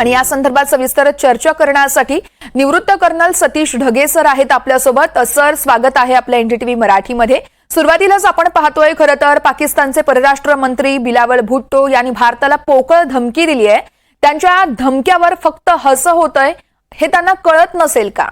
आणि या संदर्भात सविस्तर चर्चा करण्यासाठी निवृत्त कर्नल सतीश ढगे सर आहेत आपल्यासोबत सर स्वागत आहे आपल्या एनडीटीव्ही मराठीमध्ये सुरुवातीलाच आपण पाहतोय खरं तर पाकिस्तानचे परराष्ट्र मंत्री बिलावल भुट्टो यांनी भारताला पोकळ धमकी दिली आहे त्यांच्या धमक्यावर फक्त हस होतंय हे त्यांना कळत नसेल का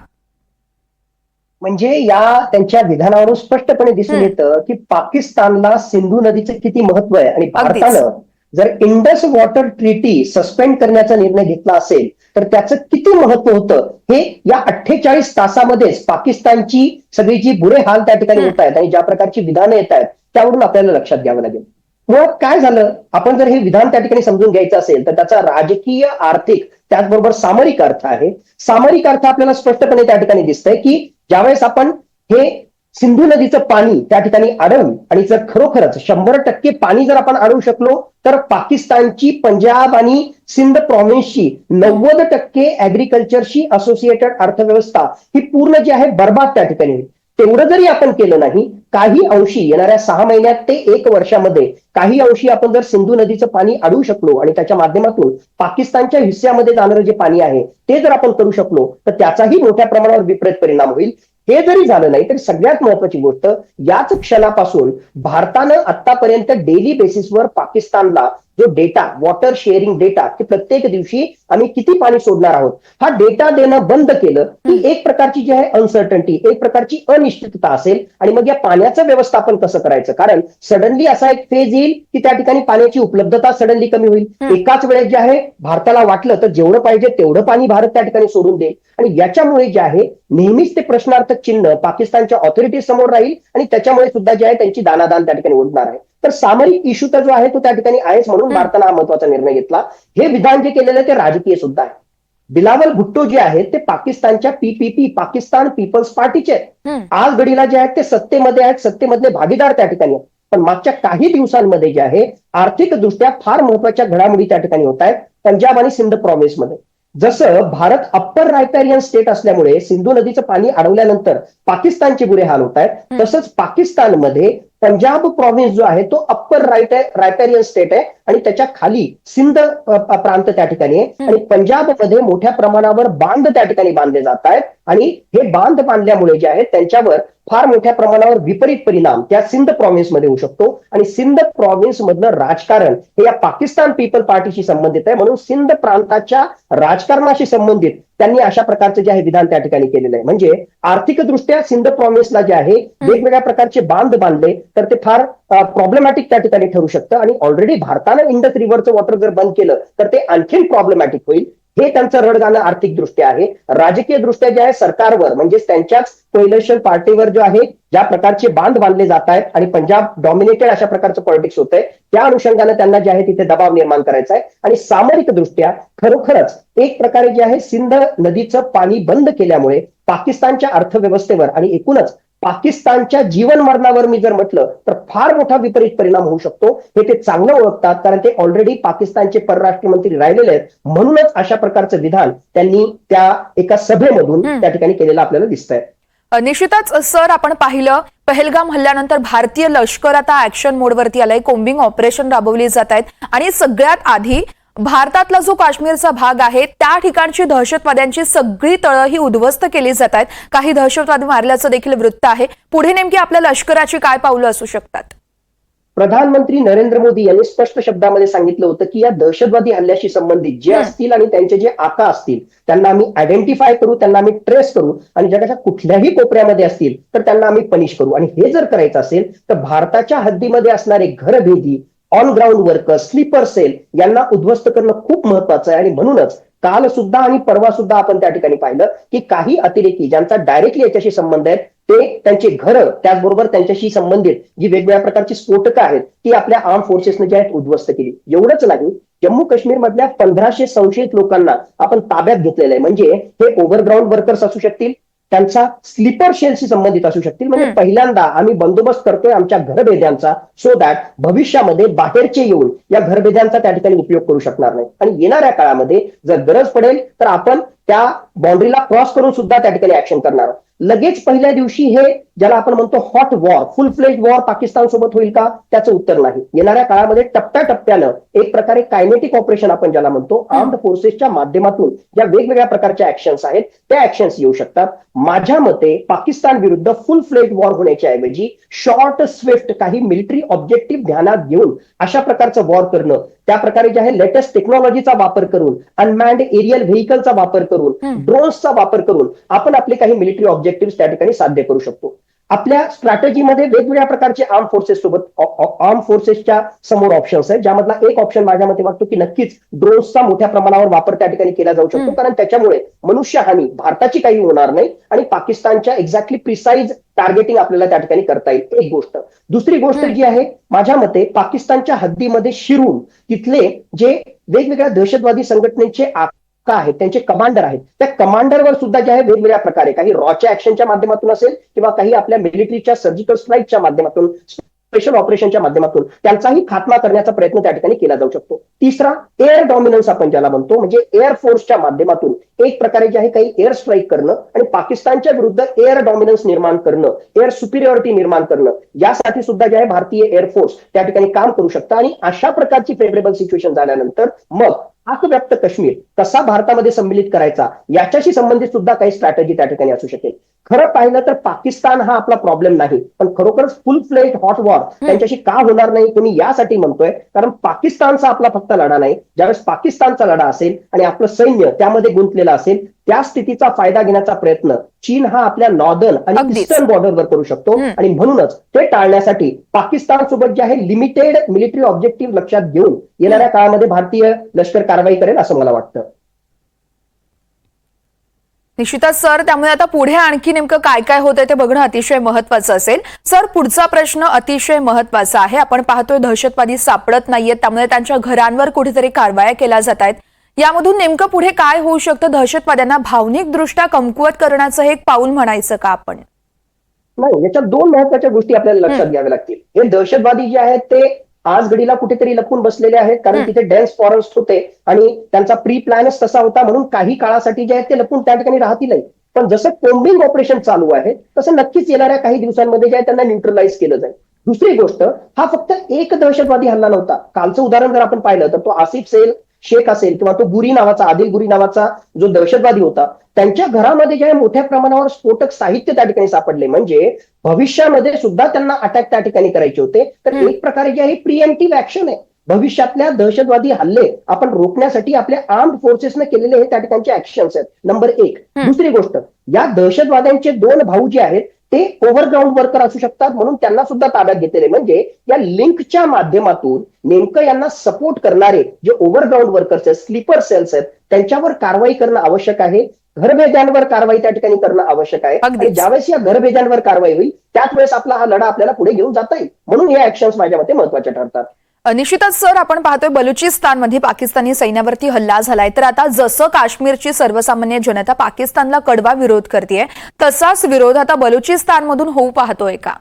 म्हणजे या त्यांच्या विधानावरून स्पष्टपणे दिसून. येतं की पाकिस्तानला सिंधू नदीचं किती महत्त्व आहे आणि. भारतानं जर इंडस वॉटर ट्रीटी सस्पेंड करण्याचा निर्णय घेतला असेल तर त्याचं किती महत्त्व होतं? हे या अठ्ठेचाळीस तासामध्येच पाकिस्तानची सगळी जी बुरे हाल त्या ठिकाणी. होत आहेत आणि ज्या प्रकारची विधानं येत आहेत त्यावरून आपल्याला लक्षात घ्यावं लागेल. मुळात काय झालं? आपण जर हे विधान त्या ठिकाणी समजून घ्यायचं असेल तर त्याचा राजकीय आर्थिक त्याचबरोबर सामरिक अर्थ आहे. सामरिक अर्थ आपल्याला स्पष्टपणे त्या ठिकाणी दिसतंय की ज्यावेळेस आपण हे सिंधू नदीचं पाणी त्या ठिकाणी अडवून आणि जर खरोखरच शंभर टक्के पाणी जर आपण अडवू शकलो तर पाकिस्तानची पंजाब आणि सिंध प्रॉव्हिन्सची नव्वद टक्के ऍग्रिकल्चरशी असोसिएटेड अर्थव्यवस्था ही पूर्ण जी आहे बर्बाद त्या ठिकाणी. तेवढं जरी आपण केलं नाही काही अंशी येणाऱ्या सहा महिन्यात ते एक वर्षामध्ये काही अंशी आपण जर सिंधू नदीचं पाणी अडवू शकलो आणि त्याच्या माध्यमातून पाकिस्तानच्या हिस्स्यामध्ये जाणारं जे पाणी आहे ते जर आपण करू शकलो तर त्याचाही मोठ्या प्रमाणावर विपरीत परिणाम होईल. हे जरी झालं नाही तर सगळ्यात महत्वाची गोष्ट याच क्षणापासून भारतानं आतापर्यंत डेली बेसिसवर पाकिस्तानला जो डेटा वॉटर शेअरिंग डेटा की प्रत्येक दिवशी आम्ही किती पाणी सोडणार आहोत हा डेटा देणं बंद केलं की एक प्रकारची जी आहे अनसर्टन्टी एक प्रकारची अनिश्चितता असेल आणि मग या पाण्याचं व्यवस्थापन कसं करायचं? कारण सडनली असा एक फेज येईल की त्या ठिकाणी पाण्याची उपलब्धता सडनली कमी होईल. एकाच वेळेस जे आहे भारताला वाटलं तर जेवढं पाहिजे तेवढं पाणी भारत त्या ठिकाणी सोडून देईल. आणि याच्यामुळे जे आहे नेहमीच ते प्रश्नार्थक चिन्ह पाकिस्तानच्या ऑथॉरिटी समोर राहील आणि त्याच्यामुळे सुद्धा जे आहे त्यांची दानादान त्या ठिकाणी उडणार आहे. तर सामरिक इश्यू तर जो आहे तो त्या ठिकाणी आहेच म्हणून. भारतानं हा महत्त्वाचा निर्णय घेतला. हे विधान जे केलेलं ते राजकीय सुद्धा आहे. बिलावल भुट्टो जे आहेत ते पाकिस्तानच्या पीपीपी पाकिस्तान पीपल्स पार्टीचे आहेत. आज घडीला जे आहेत ते सत्तेमध्ये आहेत सत्तेमधले भागीदार त्या ठिकाणी आहेत. पण मागच्या काही दिवसांमध्ये जे आहे आर्थिक दृष्ट्या फार महत्त्वाच्या घडामोडी त्या ठिकाणी होत आहेत. पंजाब आणि सिंध प्रॉव्हिन्समध्ये जसं भारत अप्पर रायपॅरियन स्टेट असल्यामुळे सिंधू नदीचं पाणी अडवल्यानंतर पाकिस्तानचे बुरे हाल होत आहेत. तसंच पाकिस्तानमध्ये पंजाब प्रॉव्हिन्स जो आहे तो अप्पर रायट रायपॅरियन स्टेट आहे आणि त्याच्याखाली सिंध प्रांत त्या ठिकाणी आहे. आणि पंजाबमध्ये मोठ्या प्रमाणावर बांध त्या ठिकाणी बांधले जात आहेत आणि हे बांध बांधल्यामुळे जे आहेत त्यांच्यावर फार मोठ्या प्रमाणावर विपरीत परिणाम त्या सिंध प्रॉव्हिन्समध्ये होऊ शकतो. आणि सिंध प्रॉव्हिन्स मधलं राजकारण हे या पाकिस्तान पीपल पार्टीशी संबंधित आहे. म्हणून सिंध प्रांताच्या राजकारणाशी संबंधित त्यांनी अशा प्रकारचं जे आहे विधान त्या ठिकाणी केलेलं आहे. म्हणजे आर्थिकदृष्ट्या सिंध प्रॉव्हिन्सला जे आहे वेगवेगळ्या प्रकारचे बांध बांधले तर ते फार प्रॉब्लेमॅटिक त्या ठिकाणी ठरू शकतं. आणि ऑलरेडी भारतानं इंडस रिव्हरचं वॉटर जर बंद केलं तर ते आणखीन प्रॉब्लेमॅटिक होईल. हे त्यांचं रडगाणं आर्थिक दृष्ट्या आहे. राजकीय दृष्ट्या जे आहे सरकारवर म्हणजेच त्यांच्याच कोयलेशन पार्टीवर जो आहे ज्या प्रकारचे बांध बांधले जात आहेत आणि पंजाब डॉमिनेटेड अशा प्रकारचं पॉलिटिक्स होत आहे त्या अनुषंगाने त्यांना जे आहे तिथे दबाव निर्माण करायचा आहे. आणि सामरिक दृष्ट्या खरोखरच एक प्रकारे जे आहे सिंध नदीचं पाणी बंद केल्यामुळे पाकिस्तानच्या अर्थव्यवस्थेवर आणि एकूणच पाकिस्तानच्या जीवन मरणावर मी जर म्हटलं तर फार मोठा विपरीत परिणाम होऊ शकतो. हे ते चांगलं ओळखतात कारण ते ऑलरेडी पाकिस्तानचे परराष्ट्र मंत्री राहिलेले आहेत. म्हणूनच अशा प्रकारचं विधान त्यांनी त्या एका सभेमधून. त्या ठिकाणी केलेलं आपल्याला दिसतंय. अ, निश्चितच सर आपण पाहिलं पहलगाम हल्ल्यानंतर भारतीय लष्कर आता ऍक्शन मोडवरती आलंय. कोम्बिंग ऑपरेशन राबवली जात आहेत. आणि सगळ्यात आधी भारतातला जो काश्मीरचा भाग आहे त्या ठिकाणची दहशतवाद्यांची सगळी तळं ही उद्ध्वस्त केली जात आहेत. काही दहशतवादी मारल्याचं देखील वृत्त आहे. पुढे नेमकी आपल्या लष्कराची काय पावलं असू शकतात? प्रधानमंत्री नरेंद्र मोदी यांनी स्पष्ट शब्दामध्ये सांगितलं होतं की या दहशतवादी हल्ल्याशी संबंधित जे. असतील आणि त्यांचे जे आका असतील त्यांना आम्ही आयडेंटिफाय करू त्यांना आम्ही ट्रेस करू आणि जगाच्या कुठल्याही कोपऱ्यामध्ये असतील तर त्यांना आम्ही पनिश करू. आणि हे जर करायचं असेल तर भारताच्या हद्दीमध्ये असणारे घरभेदी on ground worker sleeper cell यांना उद्ध्वस्त करणं खूप महत्वाचं आहे. आणि म्हणूनच काल सुद्धा आणि परवा सुद्धा आपण त्या ठिकाणी पाहिलं की काही अतिरेकी ज्यांचा डायरेक्टली याच्याशी संबंध आहे ते त्यांचे घरं त्याचबरोबर त्यांच्याशी संबंधित जी वेगवेगळ्या प्रकारची स्फोटकं आहेत ती आपल्या आर्म फोर्सेसने जे आहेत उद्ध्वस्त केली. एवढंच नाही जम्मू काश्मीर मधल्या पंधराशे संशयित लोकांना आपण ताब्यात घेतलेलं आहे. म्हणजे हे ओव्हरग्राऊंड वर्कर्स असू शकतील त्यांचा स्लीपर शेलशी संबंधित असू शकतील म्हणजे. पहिल्यांदा आम्ही बंदोबस्त करतोय आमच्या घरभेद्यांचा सो दॅट भविष्यामध्ये बाहेरचे येऊन या घरभेद्यांचा त्या ठिकाणी उपयोग करू शकणार नाही आणि येणाऱ्या काळामध्ये जर गरज पडेल तर आपण त्या बाउंड्रीला क्रॉस करून सुद्धा त्या ठिकाणी ऍक्शन करणार. लगेच पहिल्या दिवशी हे ज्याला आपण म्हणतो hot war full fledged war Pakistan सोबत होईल का? त्याचं उत्तर नाही. येणाऱ्या काळामध्ये टप्प्याटप्प्यानं एक प्रकारे कायनेटिक ऑपरेशन आपण ज्याला म्हणतो आर्म्ड फोर्सेसच्या माध्यमातून ज्या वेगवेगळ्या प्रकारच्या ऍक्शन्स आहेत त्या ऍक्शन्स येऊ शकतात. माझ्या मते पाकिस्तान विरुद्ध फुल फ्लेज वॉर होण्याच्या ऐवजी शॉर्ट स्विफ्ट काही मिलिटरी ऑब्जेक्टिव्ह ध्यानात घेऊन अशा प्रकारचं वॉर करणं त्या प्रकारे जे आहे लेटेस्ट टेक्नॉलॉजीचा वापर करून अनमॅन्ड एरियल व्हेकलचा वापर करून हम्म. ड्रोन्सचा वापर करून आपण आपले काही मिलिटरी ऑब्जेक्टिव्ह त्या ठिकाणी साध्य करू शकतो आपल्या स्ट्रॅटेजीमध्ये वेगवेगळ्या प्रकारचे आर्म फोर्सेस सोबत आर्म फोर्सेसच्या समोर ऑप्शन्स आहेत ज्यामधला एक ऑप्शन माझ्या मते वाटतो की नक्कीच ड्रोन्सचा मोठ्या प्रमाणावर वापर त्या ठिकाणी केला जाऊ शकतो. कारण त्याच्यामुळे मनुष्यहानी भारताची काही होणार नाही आणि पाकिस्तानच्या एक्झॅक्टली प्रिसाईज टार्गेटिंग आपल्याला त्या ठिकाणी करता येईल एक गोष्ट दुसरी गोष्ट. जी आहे माझ्या मते पाकिस्तानच्या हद्दीमध्ये शिरून तिथले जे वेगवेगळ्या दहशतवादी संघटनेचे आका आहेत त्यांचे कमांडर आहेत. त्या कमांडरवर सुद्धा जे आहे वेगवेगळ्या प्रकारे काही रॉच्या ऍक्शनच्या माध्यमातून असेल किंवा काही आपल्या मिलिटरीच्या सर्जिकल स्ट्राईकच्या माध्यमातून स्पेशल ऑपरेशनच्या माध्यमातून त्यांचाही खात्मा करण्याचा प्रयत्न त्या ठिकाणी केला जाऊ शकतो. तिसरा एअर डॉमिनन्स आपण ज्याला म्हणतो म्हणजे एअर फोर्सच्या माध्यमातून एक प्रकारे जे आहे काही एअर स्ट्राईक करणं आणि पाकिस्तानच्या विरुद्ध एअर डॉमिनन्स निर्माण करणं एअर सुपिरियॉरिटी निर्माण करणं यासाठी सुद्धा जे आहे भारतीय एअरफोर्स त्या ठिकाणी काम करू शकतं. आणि अशा प्रकारची फेवरेबल सिच्युएशन झाल्यानंतर मग पाकव्याप्त काश्मीर कसा भारतामध्ये सम्मिलित करायचा याच्याशी संबंधित सुद्धा काही स्ट्रॅटेजी त्या ठिकाणी असू शकेल. खरं पाहिलं तर पाकिस्तान हा आपला प्रॉब्लेम नाही पण खरोखरच फुल फ्लेज हॉट वॉर त्यांच्याशी का होणार नाही तुम्ही यासाठी म्हणतोय. कारण पाकिस्तानचा आपला फक्त लढा नाही. ज्यावेळेस पाकिस्तानचा लढा असेल आणि आपलं सैन्य त्यामध्ये गुंतलेलं असेल त्या स्थितीचा फायदा घेण्याचा प्रयत्न चीन हा आपल्या नॉर्दर्न आणि. ईस्टर्न बॉर्डरवर करू शकतो. आणि म्हणूनच ते टाळण्यासाठी पाकिस्तान सोबत जे आहे लिमिटेड मिलिटरी ऑब्जेक्टिव्ह लक्षात घेऊन येणाऱ्या काळामध्ये भारतीय लष्कर कारवाई करेल असं मला वाटतं. निश्चितच सर त्यामुळे आता पुढे आणखी नेमकं काय काय होतंय ते बघणं अतिशय महत्वाचं असेल. सर पुढचा प्रश्न अतिशय महत्त्वाचा आहे. आपण पाहतोय दहशतवादी सापडत नाहीयेत त्यामुळे त्यांच्या घरांवर कुठेतरी कारवाया केल्या जात आहेत. यामधून नेमकं पुढे काय होऊ शकतं? दहशतवाद्यांना भावनिकदृष्ट्या कमकुवत करण्याचं हे एक पाऊल म्हणायचं का आपण? नाही याच्यात दोन महत्त्वाच्या गोष्टी आपल्याला लक्षात घ्याव्या लागतील. हे दहशतवादी जे आहेत ते आज घडीला कुठेतरी लपून बसलेले आहेत कारण. तिथे डेन्स फॉरेस्ट होते आणि त्यांचा प्री प्लॅनच तसा होता म्हणून काही काळासाठी जे आहेत ते लपून त्या ठिकाणी राहतीलही. पण जसं कोम्बिंग ऑपरेशन चालू आहे तसं नक्कीच येणाऱ्या काही दिवसांमध्ये जे आहे त्यांना न्यूट्रलाइज केलं जाईल. दुसरी गोष्ट हा फक्त एक दहशतवादी हल्ला नव्हता. कालचं उदाहरण जर आपण पाहिलं तर तो आसिफ सेल शेख असेल किंवा तो गुरी नावाचा आदिल गुरी नावाचा जो दहशतवादी होता त्यांच्या घरामध्ये जे आहे मोठ्या प्रमाणावर स्फोटक साहित्य त्या ठिकाणी सापडले. म्हणजे भविष्यामध्ये सुद्धा त्यांना अटॅक त्या ठिकाणी करायचे होते. तर. एक प्रकारे जे आहे प्रिएम्प्टिव्ह ऍक्शन आहे. भविष्यातल्या दहशतवादी हल्ले आपण रोखण्यासाठी आपल्या आर्म्ड फोर्सेसने केलेले हे त्या ठिकाणचे ऍक्शन्स आहेत. नंबर एक. दुसरी गोष्ट. या दहशतवाद्यांचे दोन भाऊ जे आहेत ते ओव्हरग्राऊंड वर्कर असू शकतात म्हणून त्यांना सुद्धा ताब्यात घेतलेले. म्हणजे या लिंकच्या माध्यमातून नेमकं यांना सपोर्ट करणारे जे ओव्हरग्राऊंड वर्कर्स आहेत स्लीपर सेल्स आहेत त्यांच्यावर कारवाई करणं आवश्यक आहे. घरभेद्यांवर कारवाई त्या ठिकाणी करणं आवश्यक आहे. आणि ज्यावेळेस या घरभेद्यांवर कारवाई होईल त्याच वेळेस आपला हा लढा आपल्याला पुढे घेऊन जाता येईल. म्हणून हे ऍक्शन्स माझ्या मते महत्त्वाचे ठरतात. निश्चितच सर आपण पाहतोय बलुचिस्तानमध्ये पाकिस्तानी सैन्यावरती हल्ला झालाय. तर आता जसं काश्मीरची सर्वसामान्य जनता पाकिस्तानला कडवा विरोध करते तसाच विरोध आता बलुचिस्तानमधून होऊ पाहतोय का?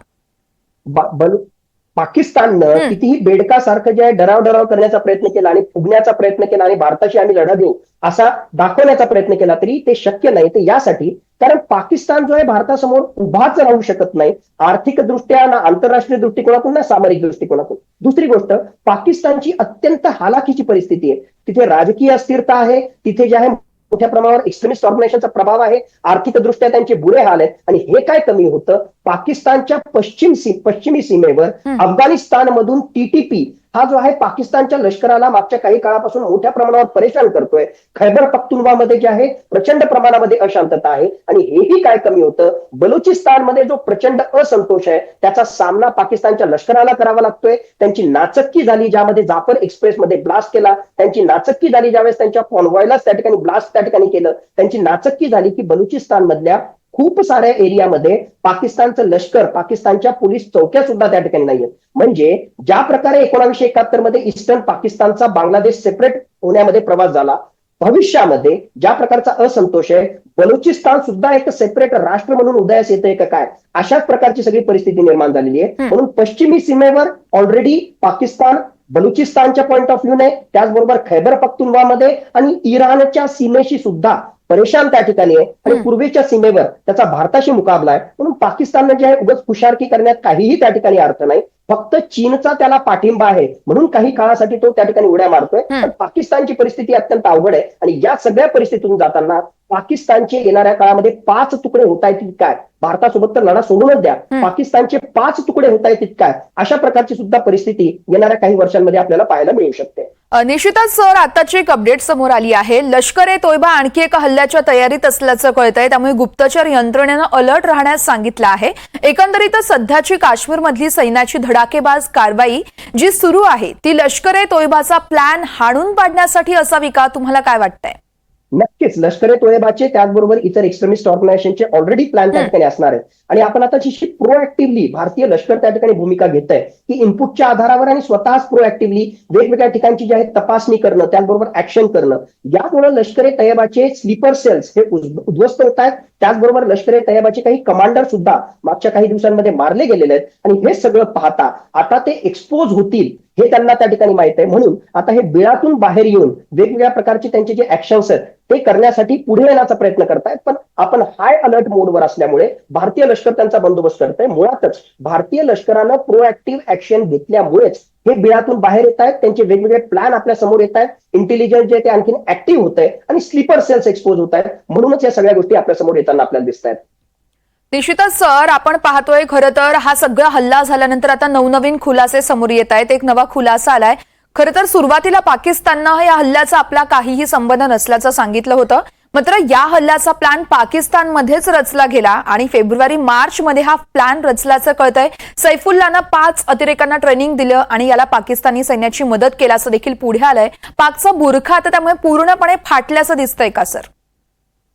पाकिस्ताननं. कितीही बेडकासारखं जे आहे डराव डराव करण्याचा प्रयत्न केला आणि फुगण्याचा प्रयत्न केला आणि भारताशी आम्ही लढा देऊ असा दाखवण्याचा प्रयत्न केला तरी ते शक्य नाही. ते यासाठी कारण पाकिस्तान जो आहे भारतासमोर उभाच राहू शकत नाही. आर्थिक दृष्ट्या ना आंतरराष्ट्रीय दृष्टिकोनातून ना सामरिक दृष्टिकोनातून. दुसरी गोष्ट पाकिस्तानची अत्यंत हालाखीची परिस्थिती आहे. तिथे राजकीय अस्थिरता आहे. तिथे जे आहे मोठ्या प्रमाणावर एक्स्ट्रीमिस्ट ऑर्गनायझेशनचा प्रभाव आहे. आर्थिकदृष्ट्या त्यांचे बुरे हाल आहेत. आणि हे काय कमी होतं? पाकिस्तानच्या पश्चिम सी पश्चिमी सीमेवर. अफगाणिस्तानमधून टीटीपी हा जो आहे पाकिस्तानच्या लष्कराला मागच्या काही काळापासून मोठ्या प्रमाणावर परेशान करतोय. खैबर पख्तुनवामध्ये जे आहे प्रचंड प्रमाणामध्ये अशांतता आहे आणि हेही काय कमी होतं? बलुचिस्तानमध्ये जो प्रचंड असंतोष आहे त्याचा सामना पाकिस्तानच्या लष्कराला करावा लागतोय. त्यांची नाचक्की झाली ज्यामध्ये जाफर एक्सप्रेसमध्ये ब्लास्ट केला. त्यांची नाचक्की झाली ज्यावेळेस त्यांच्या कॉन्व्हॉयलाच त्या ठिकाणी ब्लास्ट त्या ठिकाणी केलं. त्यांची नाचक्की झाली की बलुचिस्तान मधल्या खूप साऱ्या एरियामध्ये पाकिस्तानचं लष्कर पाकिस्तानच्या पोलीस चौक्या सुद्धा त्या ठिकाणी नाहीयेत. म्हणजे ज्या प्रकारे एकोणावीसशे एकाहत्तरमध्ये ईस्टर्न पाकिस्तानचा बांगलादेश सेपरेट होण्यामध्ये प्रवास झाला भविष्यामध्ये ज्या प्रकारचा असंतोष आहे बलुचिस्तान सुद्धा एक सेपरेट राष्ट्र म्हणून उदयास येतंय का काय? अशाच प्रकारची सगळी परिस्थिती निर्माण झालेली आहे. म्हणून पश्चिमी सीमेवर ऑलरेडी पाकिस्तान बलुचिस्तानच्या पॉईंट ऑफ व्ह्यूने त्याचबरोबर खैबर पख्तुनवामध्ये आणि इराणच्या सीमेशी सुद्धा परेशान त्या ठिकाणी आहे. आणि. पूर्वेच्या सीमेवर त्याचा भारताशी मुकाबला आहे. म्हणून पाकिस्ताननं जे आहे उगाच खुशारकी करण्यात काहीही त्या ठिकाणी अर्थ नाही. फक्त चीनचा त्याला पाठिंबा आहे. म्हणून काही काळासाठी तो त्या ठिकाणी उड्या मारतोय. पण पाकिस्तानची परिस्थिती अत्यंत अवघड आहे. आणि या सगळ्या परिस्थितीतून जाताना पाकिस्तानचे येणाऱ्या काळामध्ये पाच तुकडे होता येतील काय भारतासोबत तर लढा सोडूनच द्या. पाकिस्तानचे पाच तुकडे होता येतील काय अशा प्रकारची सुद्धा परिस्थिती येणाऱ्या काही वर्षांमध्ये आपल्याला पाहायला मिळू शकते. निश्चितच सर आताची एक अपडेट समोर आली आहे. लष्कर ए तोयबा आणखी एका हल्ल्याच्या तयारीत असल्याचं कळतंय. त्यामुळे गुप्तचर यंत्रणेनं अलर्ट राहण्यास सांगितलं आहे. एकंदरीतच सध्याची काश्मीरमधली सैन्याची धडाकेबाज कारवाई जी सुरू आहे ती लष्कर ए तोयबाचा प्लॅन हाणून पाडण्यासाठी असावी का? तुम्हाला काय वाटतंय? नक्कीच. लष्कर ए तोयबाचे त्याचबरोबर इतर एक्स्ट्रीमिस्ट ऑर्गनायझेशनचे ऑलरेडी प्लॅन त्या. ठिकाणी असणार आहेत. आणि आपण आता जी प्रोएक्टिव्हली भारतीय लष्कर त्या ठिकाणी भूमिका घेत आहे की इनपुटच्या आधारावर आणि स्वतःच प्रोएक्टिव्हली वेगवेगळ्या ठिकाणची जी आहे तपासणी करणं त्याचबरोबर ऍक्शन करणं. यामुळे लष्कर ए तयबाचे स्लीपर सेल्स हे उद्ध्वस्त होत आहेत. त्याचबरोबर लष्कर ए तयबाचे काही कमांडर सुद्धा मागच्या काही दिवसांमध्ये मारले गेलेले आहेत. आणि हे सगळं पाहता आता ते एक्सपोज होतील हे त्यांना त्या ठिकाणी माहीत आहे. म्हणून आता हे बिळातून बाहेर येऊन वेगवेगळ्या प्रकारचे त्यांचे जे ऍक्शन्स आहेत ते करण्यासाठी पुढे येण्याचा प्रयत्न करतायत पण आपण हाय अलर्ट मोडवर असल्यामुळे भारतीय लष्कर त्यांचा बंदोबस्त करत आहे मुळातच भारतीय लष्करानं प्रोएक्टिव्ह ऍक्शन घेतल्यामुळेच हे बिळातून बाहेर येत आहेत त्यांचे वेगवेगळे प्लॅन आपल्यासमोर येत आहेत इंटेलिजन्स जे ते आणखीन ऍक्टिव्ह होत आहे आणि स्लीपर सेल्स एक्सपोज होत आहेत म्हणूनच या सगळ्या गोष्टी आपल्यासमोर येताना आपल्याला दिसत आहेत निश्चितच सर आपण पाहतोय खरं तर हा सगळा हल्ला झाल्यानंतर आता नवनवीन खुलासे समोर येत आहेत एक नवा खुलासा आलाय. खरं तर सुरुवातीला पाकिस्ताननं या हल्ल्याचा आपला काहीही संबंध नसल्याचं सांगितलं होतं. मात्र या हल्ल्याचा प्लॅन पाकिस्तानमध्येच रचला गेला आणि फेब्रुवारी मार्च मध्ये हा प्लॅन रचल्याचं कळतंय. सैफुल्लानं पाच अतिरेकांना ट्रेनिंग दिलं आणि याला पाकिस्तानी सैन्याची मदत केल्याचं देखील पुढे आलंय. पाकचा बुरखा आता त्यामुळे पूर्णपणे फाटल्याचं दिसतंय का सर?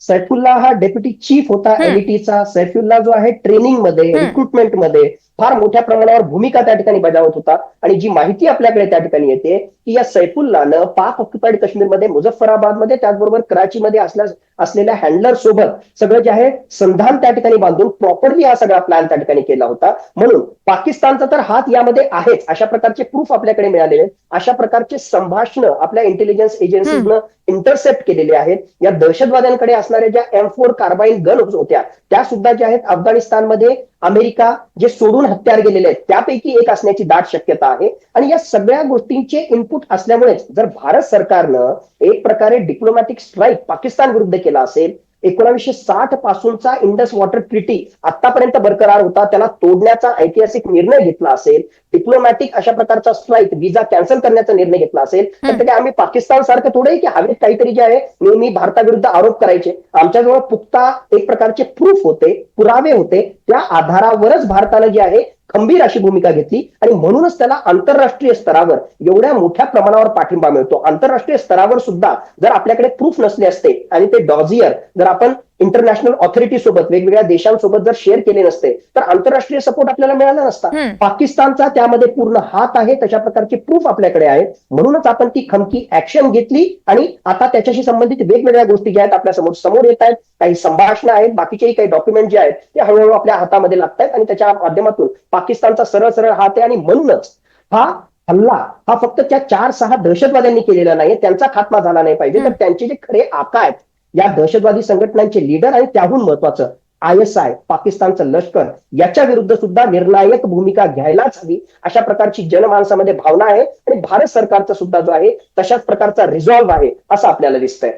सैफुल्ला हा डेप्युटी चीफ होता. एलईटीचा सैफुल्ला जो आहे ट्रेनिंगमध्ये हम्म. रिक्रुटमेंटमध्ये फार मोठ्या प्रमाणावर भूमिका त्या ठिकाणी बजावत होता आणि जी माहिती आपल्याकडे त्या ठिकाणी येते की या सैफुल्लानं पाक ऑक्युपाईड काश्मीरमध्ये मुझफ्फराबादमध्ये त्याचबरोबर कराचीमध्ये असल्या असलेल्या हँडलर सोबत सगळं जे आहे संधान त्या ठिकाणी बांधून प्रॉपरली हा सगळा प्लॅन त्या ठिकाणी केला होता. म्हणून पाकिस्तानचा तर हात यामध्ये आहेच. अशा प्रकारचे प्रूफ आपल्याकडे मिळालेले आहेत. अशा प्रकारचे संभाषण आपल्या इंटेलिजन्स एजन्सीजनं इंटरसेप्ट केलेले आहेत. या दहशतवाद्यांकडे असणाऱ्या ज्या एम फोर कार्बाईन गन होत्या त्या सुद्धा ज्या आहेत अफगाणिस्तानमध्ये अमेरिका जे सोडून हत्यार गेलेले आहेत त्यापैकी एक असण्याची दाट शक्यता आहे. आणि या सगळ्या गोष्टींचे इनपुट असल्यामुळेच जर भारत सरकारनं एक प्रकारे डिप्लोमॅटिक स्ट्राईक पाकिस्तान विरुद्ध केला असेल एकोणावीसशे साठ पासूनचा इंडस वॉटर ट्रिटी आतापर्यंत बरकरार होता त्याला तोडण्याचा ऐतिहासिक निर्णय घेतला असेल डिप्लोमॅटिक अशा प्रकारचा स्ट्राईक विजा कॅन्सल करण्याचा निर्णय घेतला असेल तर ते आम्ही पाकिस्तान सारखं थोडं की हवेत काहीतरी जे आहे नेहमी भारताविरुद्ध आरोप करायचे. आमच्याजवळ पुख्ता एक प्रकारचे प्रूफ होते पुरावे होते त्या आधारावरच भारतानं जे आहे खंबीर अशी भूमिका घेतली आणि म्हणूनच त्याला आंतरराष्ट्रीय स्तरावर एवढ्या मोठ्या प्रमाणावर पाठिंबा मिळतो. आंतरराष्ट्रीय स्तरावर सुद्धा जर आपल्याकडे प्रूफ नसले असते आणि ते डॉझियर जर आपण इंटरनॅशनल ऑथॉरिटी सोबत वेगवेगळ्या देशांसोबत जर शेअर केले नसते तर आंतरराष्ट्रीय सपोर्ट आपल्याला मिळाला नसता. पाकिस्तानचा त्यामध्ये पूर्ण हात आहे तशा प्रकारचे प्रूफ आपल्याकडे आहेत म्हणूनच आपण ती खमकी ऍक्शन घेतली आणि आता त्याच्याशी संबंधित वेगवेगळ्या गोष्टी ज्या आहेत आपल्यासमोर समोर येत आहेत. काही संभाषणं आहेत बाकीचेही काही डॉक्युमेंट जे आहेत ते हळूहळू आपल्या हातामध्ये लागत आहेत आणि त्याच्या माध्यमातून पाकिस्तानचा सरळ सरळ हात आहे आणि म्हणूनच हा हल्ला हा फक्त त्या चार सहा दहशतवाद्यांनी केलेला नाही त्यांचा खात्मा झाला नाही पाहिजे. तर त्यांचे जे खरे आका आहेत या दहशतवादी संघटनांचे लीडर आणि त्याहून महत्वाचं आय एस आय पाकिस्तानचं लष्कर याच्या विरुद्ध सुद्धा निर्णायक भूमिका घ्यायलाच हवी अशा प्रकारची जनमानसामध्ये भावना आहे आणि भारत सरकारचा सुद्धा जो आहे तशाच प्रकारचा रिझॉल्व्ह आहे असं आपल्याला दिसतंय.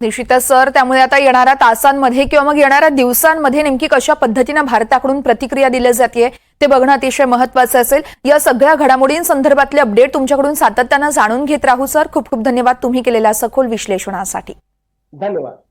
निश्चितच सर त्यामुळे आता येणाऱ्या तासांमध्ये किंवा मग येणाऱ्या दिवसांमध्ये नेमकी कशा पद्धतीनं भारताकडून प्रतिक्रिया दिली जाते ते बघणं अतिशय महत्वाचं असेल. या सगळ्या घडामोडींसंदर्भातले अपडेट तुमच्याकडून सातत्यानं जाणून घेत राहू सर. खूप खूप धन्यवाद तुम्ही केलेल्या सखोल विश्लेषणासाठी. धन्यवाद.